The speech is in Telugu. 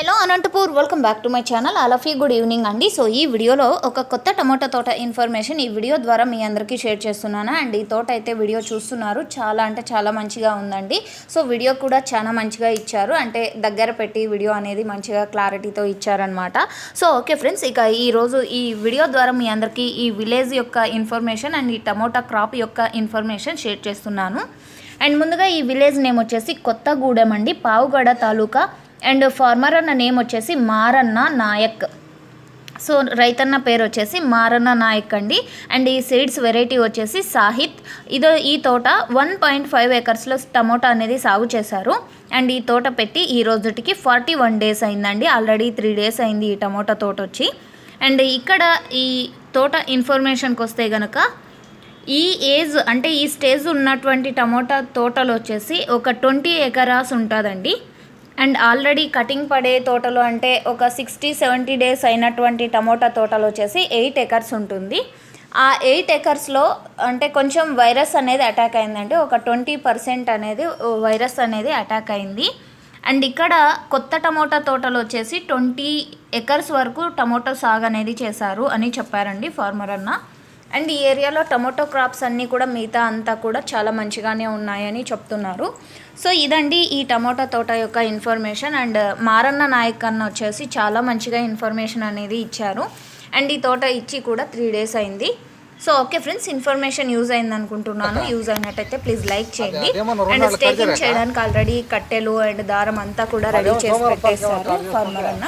Hello Anantapur welcome back to my channel all of you good evening అండి సో ఈ వీడియోలో ఒక కొత్త టమోటా తోట ఇన్ఫర్మేషన్ ఈ వీడియో ద్వారా మీ అందరికీ షేర్ చేస్తున్నాను. అండ్ ఈ తోట అయితే వీడియో చూస్తున్నారు. చాలా అంటే చాలా మంచిగా ఉందండి. సో వీడియో కూడా చాలా మంచిగా ఇచ్చారు. అంటే దగ్గర పెట్టి వీడియో అనేది మంచిగా క్లారిటీతో ఇచ్చారనమాట సో ఓకే ఫ్రెండ్స్ ఇక ఈరోజు ఈ వీడియో ద్వారా మీ అందరికీ ఈ విలేజ్ యొక్క ఇన్ఫర్మేషన్ అండ్ ఈ టమోటా క్రాప్ యొక్క ఇన్ఫర్మేషన్ షేర్ చేస్తున్నాను. అండ్ ముందుగా ఈ విలేజ్ నేమ్ వచ్చేసి కొత్తగూడెం అండి. పావుగడ తాలూకా అండ్ ఫార్మర్ అన్న నేమ్ వచ్చేసి మారన్న నాయక్. సో రైతన్న పేరు వచ్చేసి మారన్న నాయక్ అండి. అండ్ ఈ సీడ్స్ వెరైటీ వచ్చేసి సాహిత్. ఇదో ఈ తోట వన్ పాయింట్ ఫైవ్ ఏకర్స్లో టమోటా అనేది సాగు చేశారు. అండ్ ఈ తోట పెట్టి ఈ రోజుటికి ఫార్టీ వన్ డేస్ అయిందండి. ఆల్రెడీ త్రీ డేస్ అయింది ఈ టమోటా తోట వచ్చి. అండ్ ఇక్కడ ఈ తోట ఇన్ఫర్మేషన్కి వస్తే గనక ఈ ఏజ్ అంటే ఈ స్టేజ్ ఉన్నటువంటి టమోటా తోటలు వచ్చేసి ఒక ట్వంటీ ఎకరాస్ ఉంటుందండి. అండ్ ఆల్రెడీ కటింగ్ పడే తోటలు అంటే ఒక సిక్స్టీ సెవెంటీ డేస్ అయినటువంటి టమోటా తోటలు వచ్చేసి ఎయిట్ ఎకర్స్ ఉంటుంది. ఆ ఎయిట్ ఎకర్స్లో అంటే కొంచెం వైరస్ అనేది అటాక్ అయిందండి ఒక ట్వంటీ పర్సెంట్ అనేది వైరస్ అనేది అటాక్ అయింది. అండ్ ఇక్కడ కొత్త టమోటా తోటలు వచ్చేసి ట్వంటీ ఎకర్స్ వరకు టమోటో సాగు అనేది చేశారు అని చెప్పారండి ఫార్మర్ అన్న. అండ్ ఈ ఏరియాలో టొమాటో క్రాప్స్ అన్నీ కూడా మిగతా అంతా కూడా చాలా మంచిగానే ఉన్నాయని చెప్తున్నారు. సో ఇదండి ఈ టమోటా తోట యొక్క ఇన్ఫర్మేషన్. అండ్ మారన్న నాయక్ అన్న వచ్చేసి చాలా మంచిగా ఇన్ఫర్మేషన్ అనేది ఇచ్చారు. అండ్ ఈ తోట ఇచ్చి కూడా త్రీ డేస్ అయింది. So okay friends information use అయింది అనుకుంటున్నాను. యూజ్ అయినట్టయితే ప్లీజ్ లైక్ చేయండి. అండ్ స్టేకింగ్ చేయడానికి ఆల్రెడీ కట్టెలు అండ్ దారం అంతా కూడా రెడీ చేసి పెట్టేశారు ఫార్మర్ అన్న.